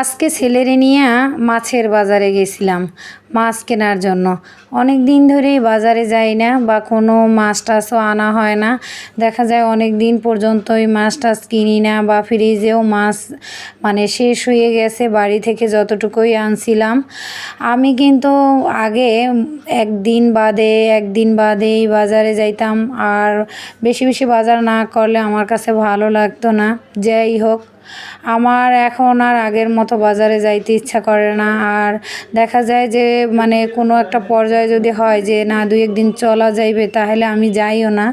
আজকে ছেলেরে নিয়ে মাছের বাজারে গেছিলাম, মাছ কেনার জন্য। অনেক দিন ধরেই বাজারে যাই না বা কোনো মাছ টাছও আনা হয় না। দেখা যায় অনেক দিন পর্যন্তই মাছ টাছ কিনি না বা ফ্রিজেও মাছ মানে শেষ হয়ে গেছে বাড়ি থেকে যতটুকুই আনছিলাম। আমি কিন্তু আগে একদিন বাদে একদিন বাদেই বাজারে যাইতাম আর বেশি বেশি বাজার না করলে আমার কাছে ভালো লাগতো না। যাই হোক আমার এখন আর আগের মতো বাজারে যাইতে ইচ্ছা করে না। আর দেখা যায় যে মানে কোনো একটা পর্যায়ে যদি হয় যে, না, দুই একদিন চলা যাইবে, তাহলে আমি যাইও না।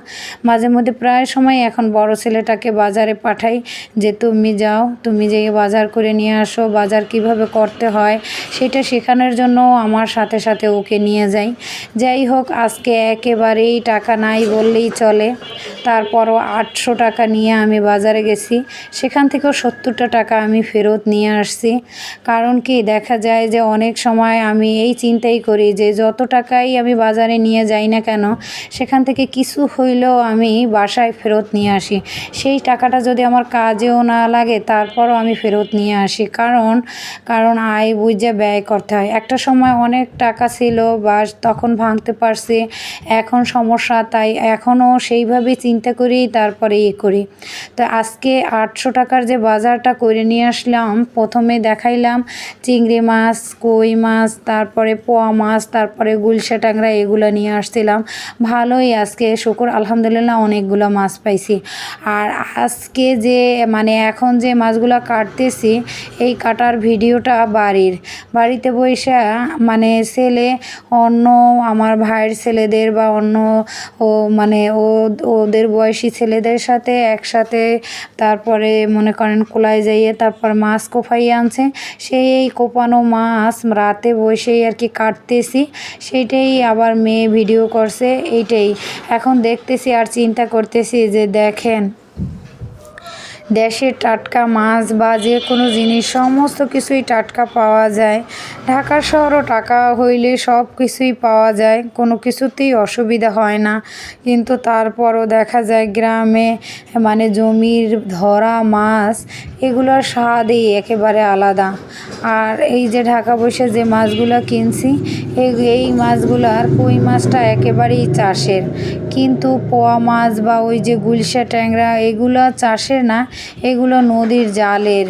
মাঝে মধ্যে প্রায় সময় এখন বড় ছেলেটাকে বাজারে পাঠাই যে, তুমি যাও, তুমি যেয়ে বাজার করে নিয়ে আসো, বাজার কীভাবে করতে হয়? সেটা শেখানোর জন্য আমার সাথে সাথে ওকে নিয়ে যাই। যাই হোক, আজকে একেবারেই টাকা নাই বললেই চলে। তারপরও আটশো টাকা নিয়ে আমি বাজারে গেছি। সেখান থেকেও সত্তরটা টাকা আমি ফেরত নিয়ে আসছি। কারণ কি, দেখা যায় যে অনেক সময় আমি এই চিন্তাই করি যে যত টাকাই আমি বাজারে নিয়ে যাই না কেন, সেখান থেকে কিছু হইলেও আমি বাসায় ফেরত নিয়ে আসি। সেই টাকাটা যদি আমার কাজেও না লাগে, তারপরও আমি ফেরত নিয়ে আসি। কারণ কারণ আয় বুঝে ব্যয় করতে হয়। একটা সময় অনেক টাকা ছিল বা তখন ভাঙতে পারছি। এখন সমস্যা, তাই এখনও সেইভাবে চিন্তা করি, তারপরে ইয়ে করি। তো আজকে আটশো টাকার যে বাজারটা করে নিয়ে আসলাম। প্রথমে দেখাইলাম চিংড়ি মাছ, কই মাছ, তারপরে পোয়া মাছ, তারপরে গুলশা ট্যাংরা, এগুলো নিয়ে আসছিলাম। ভালোই আজকে, শুকুর, আলহামদুলিল্লাহ অনেকগুলো মাছ পাইছি। আর আজকে যে মানে এখন যে মাছগুলো কাটতেছি, এই কাটার ভিডিওটা বাড়ির। বাড়িতে বসে মানে ছেলে অন্য আমার ভাইয়ের ছেলেদের বা অন্য ও মানে ও, ওদের বয়সী ছেলেদের সাথে একসাথে, তারপরে মনে করেন কোলায় যাইয়ে তারপর মাছ কোপাইয়ে আনছে। সেই এই কোপানো মাছ রাতে বসেই আর কি কাটতেছি। সেইটাই আবার মেয়ে ভিডিও করছে, এইটাই। এখন দেখতেছি আর চিন্তা করতেছি যে দেখেন দেশের টাটকা মাছ বা যে কোনো জিনিস, সমস্ত কিছুই টাটকা পাওয়া যায়। ঢাকা শহরও টাকা হইলে সব কিছুই পাওয়া যায়, কোনো কিছুতেই অসুবিধা হয় না। কিন্তু তারপরও দেখা যায় গ্রামে মানে জমির ধরা মাছ, এগুলোর স্বাদই একেবারে আলাদা। আর এই যে ঢাকা বসে যে মাছগুলো কিনছি, এই এই মাছগুলার কই মাছটা একেবারেই চাষের। কিন্তু পোয়া মাছ বা ওই যে গুলশা ট্যাংরা, এগুলো চাষের না এগুলো নদীর জালের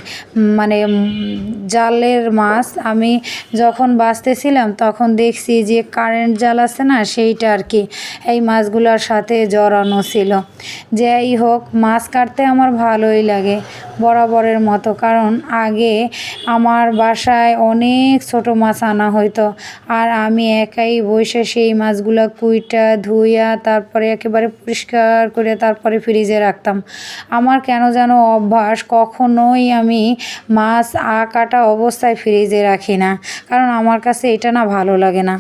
মানে জালের মাছ। আমি যখন বাঁচতেছিলাম তখন দেখছি যে কারেন্ট জাল আছে না, সেইটা আর কি। এই মাছগুলোর সাথে জড়ানো ছিল। যাই হোক, মাছ কাটতে আমার ভালোই লাগে। বরাবরের মতো, কারণ আগে আমার বাসায় অনেক ছোট মাছ আনা হইতো। আর আমি একাই বসে সেই মাছগুলো কুইটা, ধুইয়া তারপরে একেবারে পরিষ্কার করে তারপরে ফ্রিজে রাখতাম। আমার কেন যেন অভ্যাস কখনোই আমি মাছ আ কাটা অবস্থায় ফ্রিজে রাখি না, কারণ আমার কাছে এটা না ভালো লাগে না।